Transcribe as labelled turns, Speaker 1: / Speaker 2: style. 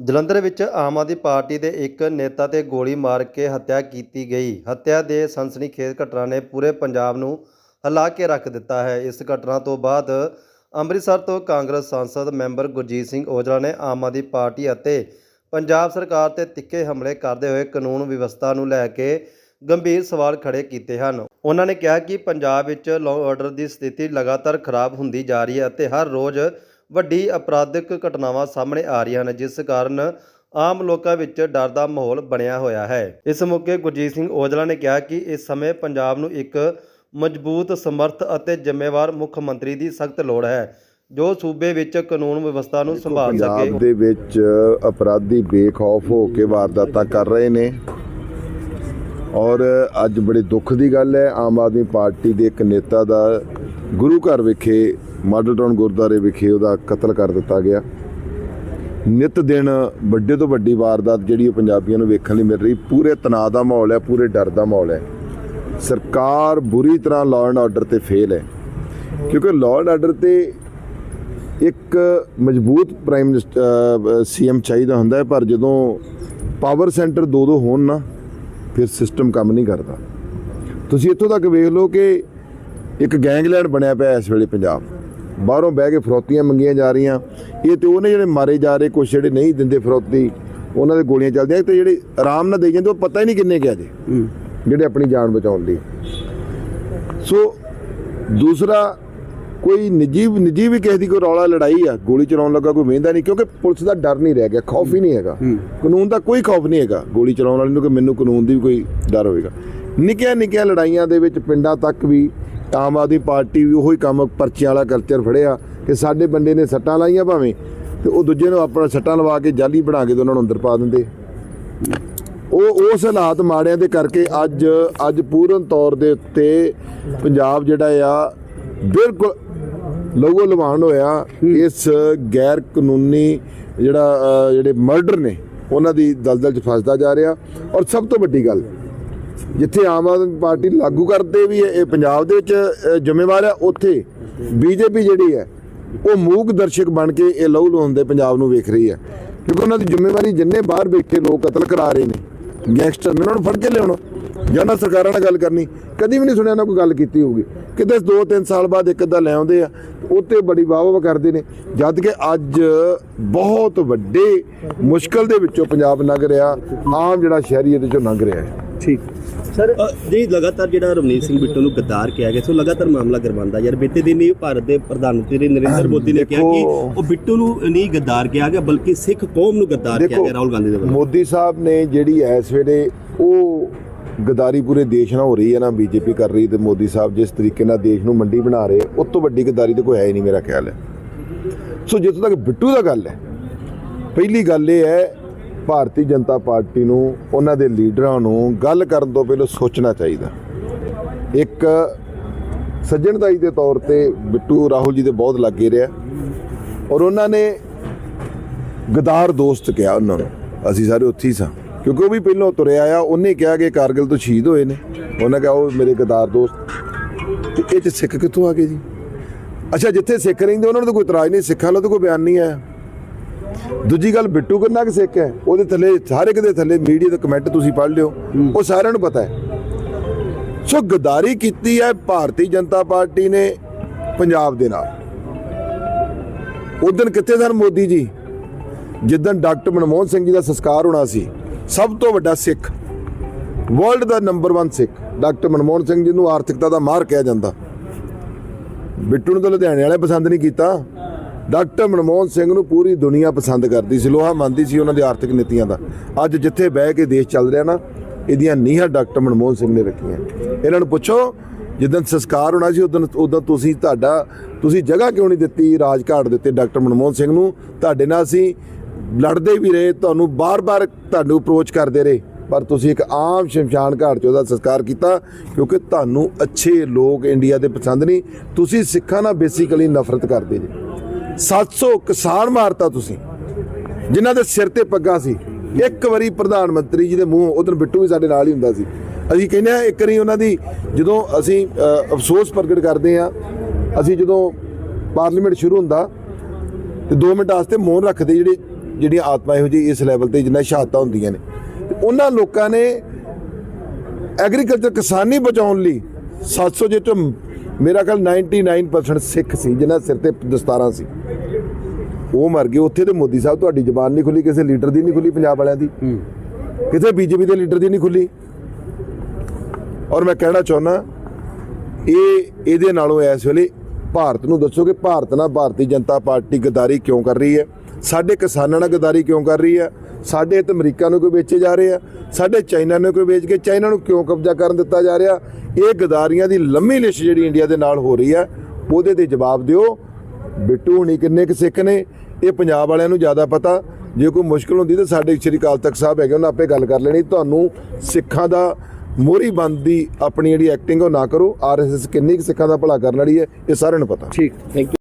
Speaker 1: ਜਲੰਧਰ ਵਿੱਚ ਆਮ ਆਦਮੀ ਪਾਰਟੀ ਦੇ ਇੱਕ ਨੇਤਾ ਤੇ ਗੋਲੀ ਮਾਰ ਕੇ ਹੱਤਿਆ ਕੀਤੀ ਗਈ। ਹੱਤਿਆ ਦੇ ਸਨਸਨੀਖੇਜ਼ ਘਟਨਾ ਨੇ ਪੂਰੇ ਪੰਜਾਬ ਨੂੰ ਹਿਲਾ ਕੇ ਰੱਖ ਦਿੱਤਾ ਹੈ। ਇਸ ਘਟਨਾ ਤੋਂ ਬਾਅਦ ਅੰਮ੍ਰਿਤਸਰ ਤੋਂ ਕਾਂਗਰਸ ਸਾਂਸਦ ਮੈਂਬਰ ਗੁਰਜੀਤ ਸਿੰਘ ਔਜਲਾ ਨੇ ਆਮ ਆਦਮੀ ਪਾਰਟੀ ਅਤੇ ਪੰਜਾਬ ਸਰਕਾਰ ਤੇ ਤਿੱਖੇ ਹਮਲੇ ਕਰਦੇ ਹੋਏ ਕਾਨੂੰਨ ਵਿਵਸਥਾ ਨੂੰ ਲੈ ਕੇ ਗੰਭੀਰ ਸਵਾਲ ਖੜੇ ਕੀਤੇ ਹਨ। ਉਹਨਾਂ ਨੇ ਕਿਹਾ ਕਿ ਪੰਜਾਬ ਵਿੱਚ ਲਾਅ ਆਰਡਰ ਦੀ ਸਥਿਤੀ ਲਗਾਤਾਰ ਖਰਾਬ ਹੁੰਦੀ ਜਾ ਰਹੀ ਹੈ ਅਤੇ ਹਰ ਰੋਜ਼ ਵੱਡੀ ਅਪਰਾਧਿਕ ਘਟਨਾਵਾਂ ਸਾਹਮਣੇ ਆ ਰਹੀਆਂ ਹਨ ਜਿਸ ਕਾਰਨ ਆਮ ਲੋਕਾਂ ਵਿੱਚ ਡਰ ਦਾ ਮਾਹੌਲ ਬਣਿਆ ਹੋਇਆ ਹੈ। ਇਸ ਮੌਕੇ ਗੁਰਜੀਤ ਸਿੰਘ ਔਜਲਾ ਨੇ ਕਿਹਾ ਕਿ ਇਸ ਸਮੇਂ ਪੰਜਾਬ ਨੂੰ ਇੱਕ ਮਜ਼ਬੂਤ ਸਮਰਥ ਅਤੇ ਜ਼ਿੰਮੇਵਾਰ ਮੁੱਖ ਮੰਤਰੀ ਦੀ ਸਖਤ ਲੋੜ ਹੈ ਜੋ ਸੂਬੇ ਵਿੱਚ ਕਾਨੂੰਨ ਵਿਵਸਥਾ ਨੂੰ ਸੰਭਾਲ
Speaker 2: ਪੰਜਾਬ
Speaker 1: ਸਕੇ
Speaker 2: ਦੇ ਵਿੱਚ ਅਪਰਾਧੀ ਬੇਖੌਫ ਹੋ ਕੇ ਵਾਰਦਾਤਾਂ ਕਰ ਰਹੇ ਨੇ। ਔਰ ਅੱਜ ਬੜੇ ਦੁੱਖ ਦੀ ਗੱਲ ਹੈ ਆਮ ਆਦਮੀ ਪਾਰਟੀ ਦੇ ਇੱਕ ਨੇਤਾ ਦਾ ਗੁਰੂ ਘਰ ਵਿਖੇ ਮਾਡਲ ਟਾਊਨ ਗੁਰਦੁਆਰੇ ਵਿਖੇ ਉਹਦਾ ਕਤਲ ਕਰ ਦਿੱਤਾ ਗਿਆ। ਨਿਤ ਦਿਨ ਵੱਡੇ ਤੋਂ ਵੱਡੀ ਵਾਰਦਾਤ ਜਿਹੜੀ ਉਹ ਪੰਜਾਬੀਆਂ ਨੂੰ ਵੇਖਣ ਲਈ ਮਿਲ ਰਹੀ। ਪੂਰੇ ਤਣਾਅ ਦਾ ਮਾਹੌਲ ਹੈ, ਪੂਰੇ ਡਰ ਦਾ ਮਾਹੌਲ ਹੈ। ਸਰਕਾਰ ਬੁਰੀ ਤਰ੍ਹਾਂ ਲਾਅ ਐਂਡ ਆਰਡਰ ਤੇ ਫੇਲ ਹੈ। ਕਿਉਂਕਿ ਲਾਅ ਐਂਡ ਆਰਡਰ ਤੇ ਇੱਕ ਮਜ਼ਬੂਤ ਪ੍ਰਾਈਮ ਮਿਨਿਸਟਰ ਸੀਐਮ ਚਾਹੀਦਾ ਹੁੰਦਾ ਹੈ, ਪਰ ਜਦੋਂ ਪਾਵਰ ਸੈਂਟਰ ਦੋ ਦੋ ਹੋਣ ਨਾ, ਫਿਰ ਸਿਸਟਮ ਕੰਮ ਨਹੀਂ ਕਰਦਾ। ਤੁਸੀਂ ਇੱਥੋਂ ਤੱਕ ਵੇਖ ਲਓ ਕਿ ਇੱਕ ਗੈਂਗਲੈਂਡ ਬਣਿਆ ਪਿਆ ਇਸ ਵੇਲੇ ਪੰਜਾਬ। ਬਾਹਰੋਂ ਬਹਿ ਕੇ ਫਰੋਤੀਆਂ ਮੰਗੀਆਂ ਜਾ ਰਹੀਆਂ। ਇਹ ਤੇ ਉਹਨੇ ਜਿਹੜੇ ਮਾਰੇ ਜਾ ਰਹੇ ਕੁਛ ਜਿਹੜੇ ਨਹੀਂ ਦਿੰਦੇ ਫਰੋਤੀ ਉਹਨਾਂ ਦੇ ਗੋਲੀਆਂ ਚੱਲਦੀਆਂ। ਤੇ ਜਿਹੜੇ ਆਰਾਮ ਨਾਲ ਦੇਈ ਜਾਂਦੇ ਉਹ ਪਤਾ ਹੀ ਨਹੀਂ ਕਿੰਨੇ ਗਿਆ ਜੇ ਜਿਹੜੇ ਆਪਣੀ ਜਾਨ ਬਚਾਉਣ ਲਈ ਸੋ ਦੂਸਰਾ ਕੋਈ ਨਿੱਜੀ ਨਿੱਜੀ ਵੀ ਕਿਸੇ ਦੀ ਕੋਈ ਰੌਲਾ ਲੜਾਈ ਆ ਗੋਲੀ ਚਲਾਉਣ ਲੱਗਾ ਕੋਈ ਵੇਂਦਾ ਨਹੀਂ ਕਿਉਂਕਿ ਪੁਲਿਸ ਦਾ ਡਰ ਨਹੀਂ ਰਹਿ ਗਿਆ ਖੌਫ ਹੀ ਨਹੀਂ ਹੈਗਾ। ਕਾਨੂੰਨ ਦਾ ਕੋਈ ਖੌਫ ਨਹੀਂ ਹੈਗਾ ਗੋਲੀ ਚਲਾਉਣ ਵਾਲੇ ਨੂੰ ਕਿ ਮੈਨੂੰ ਕਾਨੂੰਨ ਦੀ ਵੀ ਕੋਈ ਡਰ ਹੋਵੇਗਾ ਨਿੱਕੀਆਂ ਨਿੱਕੀਆਂ ਲੜਾਈਆਂ ਦੇ ਵਿੱਚ ਪਿੰਡਾਂ ਤੱਕ ਵੀ ਆਮ ਆਦਮੀ ਪਾਰਟੀ ਵੀ ਉਹੀ ਕੰਮ ਪਰਚਿਆਂ ਵਾਲਾ ਕਲਚਰ ਫੜਿਆ ਕਿ ਸਾਡੇ ਬੰਦੇ ਨੇ ਸੱਟਾਂ ਲਾਈਆਂ ਭਾਵੇਂ ਤੇ ਉਹ ਦੂਜੇ ਨੂੰ ਆਪਣਾ ਸੱਟਾਂ ਲਵਾ ਕੇ ਜਾਲੀ ਬਣਾ ਕੇ ਤੇ ਉਹਨਾਂ ਨੂੰ ਅੰਦਰ ਪਾ ਦਿੰਦੇ। ਉਹ ਉਸ ਹਾਲਾਤ ਮਾੜਿਆਂ ਦੇ ਕਰਕੇ ਅੱਜ ਅੱਜ ਪੂਰਨ ਤੌਰ ਦੇ ਉੱਤੇ ਪੰਜਾਬ ਜਿਹੜਾ ਆ ਬਿਲਕੁਲ ਲਹੂ ਲਵਾਨ ਹੋਇਆ। ਇਸ ਗੈਰ ਕਾਨੂੰਨੀ ਜਿਹੜਾ ਜਿਹੜੇ ਮਰਡਰ ਨੇ, ਉਹਨਾਂ ਦੀ ਦਲਦਲ 'ਚ ਫਸਦਾ ਜਾ ਰਿਹਾ। ਔਰ ਸਭ ਤੋਂ ਵੱਡੀ ਗੱਲ ਜਿੱਥੇ ਆਮ ਆਦਮੀ ਪਾਰਟੀ ਲਾਗੂ ਕਰਦੇ ਵੀ ਹੈ, ਇਹ ਪੰਜਾਬ ਦੇ ਵਿੱਚ ਜ਼ਿੰਮੇਵਾਰ ਹੈ ਉੱਥੇ ਬੀਜੇਪੀ ਜਿਹੜੀ ਹੈ ਉਹ ਮੂਕ ਦਰਸ਼ਕ ਬਣ ਕੇ ਇਹ ਲਹੂ ਲਹਾਉਂਦੇ ਪੰਜਾਬ ਨੂੰ ਵੇਖ ਰਹੀ ਹੈ। ਕਿਉਂਕਿ ਉਹਨਾਂ ਦੀ ਜ਼ਿੰਮੇਵਾਰੀ ਜਿੰਨੇ ਬਾਹਰ ਬੈਠੇ ਲੋਕ ਕਤਲ ਕਰਾ ਰਹੇ ਨੇ ਗੈਂਗਸਟਰ ਨੇ ਉਹਨਾਂ ਨੂੰ ਫੜ ਕੇ ਲਿਆਉਣਾ ਜਾਂ ਨਾ ਸਰਕਾਰਾਂ ਨਾਲ ਗੱਲ ਕਰਨੀ ਕਦੀ ਵੀ ਨਹੀਂ ਸੁਣਿਆ ਨਾ ਕੋਈ ਗੱਲ ਕੀਤੀ ਹੋਊਗੀ। ਕਿਤੇ 2-3 ਸਾਲ ਬਾਅਦ ਇੱਕ ਅੱਧਾ ਲੈ ਆਉਂਦੇ ਆ ਉੱਤੇ ਬੜੀ ਵਾਹ ਵਾਹ ਕਰਦੇ ਨੇ ਜਦ ਕਿ ਅੱਜ ਬਹੁਤ ਵੱਡੇ ਮੁਸ਼ਕਲ ਦੇ ਵਿੱਚੋਂ ਪੰਜਾਬ ਲੰਘ ਰਿਹਾ ਆਮ ਜਿਹੜਾ ਸ਼ਹਿਰੀ ਇਹਦੇ ਚੋਂ ਲੰਘ ਰਿਹਾ ਹੈ।
Speaker 3: ਠੀਕ। ਸਰ ਜੀ ਲਗਾਤਾਰ ਜਿਹੜਾ ਰਵਨੀਤ ਸਿੰਘ ਬਿੱਟੂ ਨੂੰ ਗੱਦਾਰ ਕਿਹਾ ਗਿਆ ਸੋ ਲਗਾਤਾਰ ਮਾਮਲਾ ਗਰਮਾਉਂਦਾ ਯਾਰ ਬੀਤੇ ਦਿਨ ਹੀ ਭਾਰਤ ਦੇ ਪ੍ਰਧਾਨ ਮੰਤਰੀ ਨਰਿੰਦਰ ਮੋਦੀ ਨੇ ਕਿਹਾ ਕਿ ਉਹ ਬਿੱਟੂ ਨੂੰ ਨਹੀਂ ਗੱਦਾਰ ਕਿਹਾ ਗਿਆ ਬਲਕਿ ਸਿੱਖ ਕੌਮ ਨੂੰ ਗੱਦਾਰ ਕਿਹਾ ਗਿਆ ਰਾਹੁਲ ਗਾਂਧੀ ਦੇ ਵੱਲੋਂ।
Speaker 2: ਮੋਦੀ ਸਾਹਿਬ ਨੇ ਜਿਹੜੀ ਇਸ ਵੇਲੇ ਉਹ ਗਦਾਰੀ ਪੂਰੇ ਦੇਸ਼ ਨਾਲ ਹੋ ਰਹੀ ਹੈ ਨਾ ਬੀਜੇਪੀ ਕਰ ਰਹੀ ਤੇ ਮੋਦੀ ਸਾਹਿਬ ਜਿਸ ਤਰੀਕੇ ਨਾਲ ਦੇਸ਼ ਨੂੰ ਮੰਡੀ ਬਣਾ ਰਹੇ ਉਸ ਤੋਂ ਵੱਡੀ ਗਦਾਰੀ ਤੇ ਕੋਈ ਹੈ ਹੀ ਨਹੀਂ ਮੇਰਾ ਖਿਆਲ ਹੈ। ਸੋ ਜਿੱਥੋਂ ਤੱਕ ਬਿੱਟੂ ਦਾ ਗੱਲ ਹੈ ਪਹਿਲੀ ਗੱਲ ਇਹ ਹੈ ਭਾਰਤੀ ਜਨਤਾ ਪਾਰਟੀ ਨੂੰ, ਉਹਨਾਂ ਦੇ ਲੀਡਰਾਂ ਨੂੰ ਗੱਲ ਕਰਨ ਤੋਂ ਪਹਿਲਾਂ ਸੋਚਣਾ ਚਾਹੀਦਾ। ਇੱਕ ਸੱਜਣਦਾਈ ਦੇ ਤੌਰ ਤੇ ਬਿੱਟੂ ਰਾਹੁਲ ਜੀ ਦੇ ਬਹੁਤ ਲੱਗੇ ਰਿਹਾ ਔਰ ਉਹਨਾਂ ਨੇ ਗਦਾਰ ਦੋਸਤ ਕਿਹਾ ਉਹਨਾਂ ਨੂੰ, ਅਸੀਂ ਸਾਰੇ ਉੱਥੇ ਹੀ ਸਾਂ। ਕਿਉਂਕਿ ਉਹ ਵੀ ਪਹਿਲਾਂ ਤੁਰਿਆ ਆ ਉਹਨੇ ਕਿਹਾ ਕਿ ਕਾਰਗਿਲ ਤੋਂ ਸ਼ਹੀਦ ਹੋਏ ਨੇ। ਉਹਨਾਂ ਕਿਹਾ, ਉਹ ਮੇਰੇ ਗਦਾਰ ਦੋਸਤ। ਤੇ ਇਹ ਚ ਸਿੱਖ ਕਿੱਥੋਂ ਆ ਗਏ ਜੀ? ਅੱਛਾ, ਜਿੱਥੇ ਸਿੱਖ ਰਹਿੰਦੇ, ਉਹਨਾਂ ਨੂੰ ਤਾਂ ਕੋਈ ਇਤਰਾਜ਼ ਨਹੀਂ, ਸਿੱਖਾਂ ਵੱਲੋਂ ਤਾਂ ਕੋਈ ਬਿਆਨ ਨਹੀਂ ਆਇਆ। ਦੂਜੀ ਗੱਲ ਬਿੱਟੂ ਕਿੰਨਾ ਕਿ ਸਿੱਖ ਹੈ? ਉਹਦੇ ਥੱਲੇ ਹਰ ਇੱਕ ਦੇ ਥੱਲੇ ਮੀਡੀਆ ਦੇ ਕਮੈਂਟ ਤੁਸੀਂ ਪੜ੍ਹ ਲਿਓ। ਉਹ ਸਾਰਿਆਂ ਨੂੰ ਪਤਾ ਹੈ। ਸੋ ਗਦਾਰੀ ਕੀਤੀ ਹੈ ਭਾਰਤੀ ਜਨਤਾ ਪਾਰਟੀ ਨੇ ਪੰਜਾਬ ਦੇ ਨਾਲ। ਉਸ ਦਿਨ ਕਿੱਥੇ ਸਨ ਮੋਦੀ ਜੀ? ਜਿੱਦਣ ਡਾਕਟਰ ਮਨਮੋਹਨ ਸਿੰਘ ਜੀ ਦਾ ਸੰਸਕਾਰ ਹੋਣਾ ਸੀ, ਸਭ ਤੋਂ ਵੱਡਾ ਸਿੱਖ, ਵਰਲਡ ਦਾ ਨੰਬਰ 1 ਸਿੱਖ, ਡਾਕਟਰ ਮਨਮੋਹਨ ਸਿੰਘ ਜੀ ਨੂੰ ਆਰਥਿਕਤਾ ਦਾ ਮਾਹਰ ਕਿਹਾ ਜਾਂਦਾ। ਬਿੱਟੂ ਨੂੰ ਤਾਂ ਲੁਧਿਆਣੇ ਵਾਲੇ ਪਸੰਦ ਨਹੀਂ ਕੀਤਾ। ਡਾਕਟਰ ਮਨਮੋਹਨ ਸਿੰਘ ਨੂੰ ਪੂਰੀ ਦੁਨੀਆ ਪਸੰਦ ਕਰਦੀ ਸੀ, ਲੋਹਾ ਮੰਨਦੀ ਸੀ ਉਹਨਾਂ ਦੀ ਆਰਥਿਕ ਨੀਤੀਆਂ ਦਾ। ਅੱਜ ਜਿੱਥੇ ਬਹਿ ਕੇ ਦੇਸ਼ ਚੱਲ ਰਿਹਾ ਨਾ, ਇਹਦੀਆਂ ਨੀਹਾਂ ਡਾਕਟਰ ਮਨਮੋਹਨ ਸਿੰਘ ਨੇ ਰੱਖੀਆਂ। ਇਹਨਾਂ ਨੂੰ ਪੁੱਛੋ, ਜਿੱਦਣ ਸੰਸਕਾਰ ਹੋਣਾ ਸੀ, ਉਦੋਂ ਉਦੋਂ ਤੁਸੀਂ ਤੁਹਾਡਾ, ਤੁਸੀਂ ਜਗ੍ਹਾ ਕਿਉਂ ਨਹੀਂ ਦਿੱਤੀ ਰਾਜਘਾਟ ਦਿੱਤੇ ਡਾਕਟਰ ਮਨਮੋਹਨ ਸਿੰਘ ਨੂੰ? ਤੁਹਾਡੇ ਨਾਲ ਅਸੀਂ ਲੜਦੇ ਵੀ ਰਹੇ, ਤੁਹਾਨੂੰ ਬਾਰ-ਬਾਰ ਤੁਹਾਨੂੰ ਅਪਰੋਚ ਕਰਦੇ ਰਹੇ। ਪਰ ਤੁਸੀਂ ਇੱਕ ਆਮ ਸ਼ਮਸ਼ਾਨ ਘਾਟ 'ਚ ਉਹਦਾ ਸੰਸਕਾਰ ਕੀਤਾ, ਕਿਉਂਕਿ ਤੁਹਾਨੂੰ ਅੱਛੇ ਲੋਕ ਇੰਡੀਆ ਦੇ ਪਸੰਦ ਨਹੀਂ। ਤੁਸੀਂ ਸਿੱਖਾਂ ਨਾਲ ਬੇਸਿਕਲੀ ਨਫ਼ਰਤ ਕਰਦੇ ਜੀ। 700 ਕਿਸਾਨ ਮਾਰਤਾ ਤੁਸੀਂ, ਜਿਨ੍ਹਾਂ ਦੇ ਸਿਰ ਤੇ ਪੱਗਾਂ ਸੀ। ਇੱਕ ਵਾਰੀ ਪ੍ਰਧਾਨ ਮੰਤਰੀ ਜੀ ਦੇ ਮੂੰਹ, ਉਧਰ ਬਿੱਟੂ ਵੀ ਸਾਡੇ ਨਾਲ ਹੀ ਹੁੰਦਾ ਸੀ। ਅਸੀਂ ਕਹਿੰਦੇ ਆ ਇੱਕ ਵਾਰੀ ਉਹਨਾਂ ਦੀ ਜਦੋਂ ਅਸੀਂ ਅਫਸੋਸ ਪ੍ਰਗਟ ਕਰਦੇ ਆ ਅਸੀਂ ਜਦੋਂ ਪਾਰਲੀਮੈਂਟ ਸ਼ੁਰੂ ਹੁੰਦਾ, ਤੇ 2 ਮਿੰਟ ਵਾਸਤੇ ਮੌਨ ਰੱਖਦੇ ਜਿਹੜੇ, ਜਿਹੜੀਆਂ ਆਤਮਾ ਇਹੋ ਜਿਹੀ ਇਸ ਲੈਵਲ ਤੇ ਜਿੰਨਾ ਸ਼ਹਾਦਤਾਂ ਹੁੰਦੀਆਂ ਨੇ। ਉਹਨਾਂ ਲੋਕਾਂ ਨੇ ਐਗਰੀਕਲਚਰ ਕਿਸਾਨੀ ਬਚਾਉਣ ਲਈ 700 ਜੇ ਚੋਂ ਮੇਰਾ ਖਿਆਲ 99% ਸਿੱਖ ਸੀ ਜਿਨ੍ਹਾਂ ਸਿਰ ਤੇ ਦਸਤਾਰਾਂ ਸੀ। ਉਹ ਮਰ ਗਏ। ਉੱਥੇ ਤੇ ਮੋਦੀ ਸਾਹਿਬ ਤੁਹਾਡੀ ਜ਼ਬਾਨ ਨਹੀਂ ਖੁੱਲੀ ਕਿਸੇ ਲੀਡਰ ਦੀ ਨਹੀਂ ਖੁੱਲੀ ਪੰਜਾਬ ਵਾਲਿਆਂ ਦੀ। ਕਿਸੇ ਬੀਜੇਪੀ ਦੇ ਲੀਡਰ ਦੀ ਨਹੀਂ ਖੁੱਲੀ। ਔਰ ਮੈਂ ਕਹਿਣਾ ਚਾਹੁੰਦਾ ਇਹ ਇਹਦੇ ਨਾਲੋਂ ਇਸ ਵੇਲੇ ਭਾਰਤ ਨੂੰ ਦੱਸੋ ਕਿ ਭਾਰਤ ਨਾਲ ਭਾਰਤੀ ਜਨਤਾ ਪਾਰਟੀ ਗਦਾਰੀ ਕਿਉਂ ਕਰ ਰਹੀ ਹੈ? ਸਾਡੇ ਕਿਸਾਨਾਂ ਨਾਲ ਗਦਾਰੀ ਕਿਉਂ ਕਰ ਰਹੀ ਹੈ? ਸਾਡੇ ਤੇ ਅਮਰੀਕਾ ਨੂੰ ਕੋਈ ਵੇਚੇ ਜਾ ਰਹੇ ਆ? ਸਾਡੇ ਚਾਈਨਾ ਨੂੰ ਕੋਈ ਵੇਚ ਕੇ ਚਾਈਨਾ ਨੂੰ ਕਿਉਂ ਕਬਜ਼ਾ ਕਰਨ ਦਿੱਤਾ ਜਾ ਰਿਹਾ? ਇਹ ਗਦਾਰੀਆਂ ਦੀ ਲੰਮੀ ਲਿਸਟ ਜਿਹੜੀ ਇੰਡੀਆ ਦੇ ਨਾਲ ਹੋ ਰਹੀ ਹੈ, ਉਹਦੇ ਤੇ ਜਵਾਬ ਦਿਓ। ਬਿੱਟੂ ਹੁਣੀ ਕਿੰਨੇ ਕੁ ਸਿੱਖ ਨੇ? ਇਹ ਪੰਜਾਬ ਵਾਲਿਆਂ ਨੂੰ ਜ਼ਿਆਦਾ ਪਤਾ। ਜੇ ਕੋਈ ਮੁਸ਼ਕਲ ਹੁੰਦੀ ਤਾਂ ਸਾਡੇ ਸ਼੍ਰੀ ਅਕਾਲ ਤਖਤ ਸਾਹਿਬ ਹੈਗੇ, ਉਹਨਾਂ ਆਪੇ ਗੱਲ ਕਰ ਲੈਣੀ। ਤੁਹਾਨੂੰ ਸਿੱਖਾਂ ਦਾ ਮੋਰੀ ਬੰਦ ਦੀ ਆਪਣੀ ਜਿਹੜੀ ਐਕਟਿੰਗ ਉਹ ਨਾ ਕਰੋ। ਆਰਐਸਐਸ ਕਿੰਨੀ ਕੁ ਸਿੱਖਾਂ ਦਾ ਭਲਾ ਕਰਨ ਵਾਲੀ ਹੈ, ਇਹ ਸਾਰਿਆਂ ਨੂੰ ਪਤਾ।
Speaker 3: ਠੀਕ ਥੈਂਕ ਯੂ